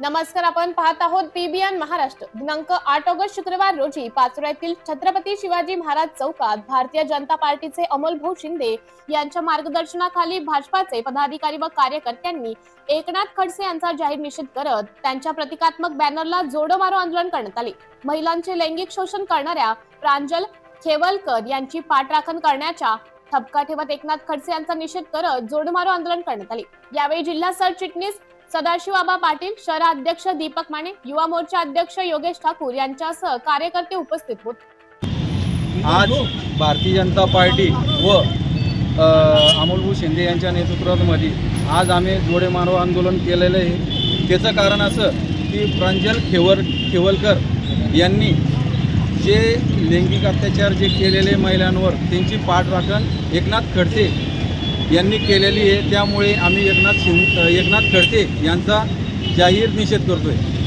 नमस्कार आपण पाहत आहोत पीबीएन महाराष्ट्र. दिनांक आठ ऑगस्ट शुक्रवार रोजी पाचोऱ्यातील छत्रपती शिवाजी महाराज चौकात भारतीय जनता पार्टीचे अमोल भाऊ शिंदे यांच्या मार्गदर्शनाखाली भाजपाचे पदाधिकारी व कार्यकर्त्यांनी एकनाथ खडसे यांचा जाहीर निषेध करत त्यांच्या प्रतिकात्मक बॅनरला जोडो मारो आंदोलन करण्यात आले. महिलांचे लैंगिक शोषण करणाऱ्या प्रांजल खेवलकर यांची पाठराखण करण्याच्या ठपका ठेवत एकनाथ खडसे यांचा निषेध करत जोडमारो आंदोलन करण्यात आले. यावेळी जिल्हा सरचिटणीस सदाशिवबाबा पाटील शहराध्यक्ष दीपक माने युवा मोर्चा अध्यक्ष योगेश ठाकूर यांच्यासह कार्यकर्ते उपस्थित होते. आज भारतीय जनता पार्टी व अमोलभू शिंदे यांच्या नेतृत्वामध्ये आज आम्ही जोडे मारो आंदोलन केलेलं आहे. त्याचं कारण असं की प्रांजल खेवर खेवलकर यांनी जे लैंगिक अत्याचार जे केलेले महिलांवर त्यांची पाठराखण एकनाथ खडसे यांनी केलेली आहे. त्यामुळे आम्ही एकनाथ शिं एकनाथ खडसे यांचा जाहीर निषेध करतो आहे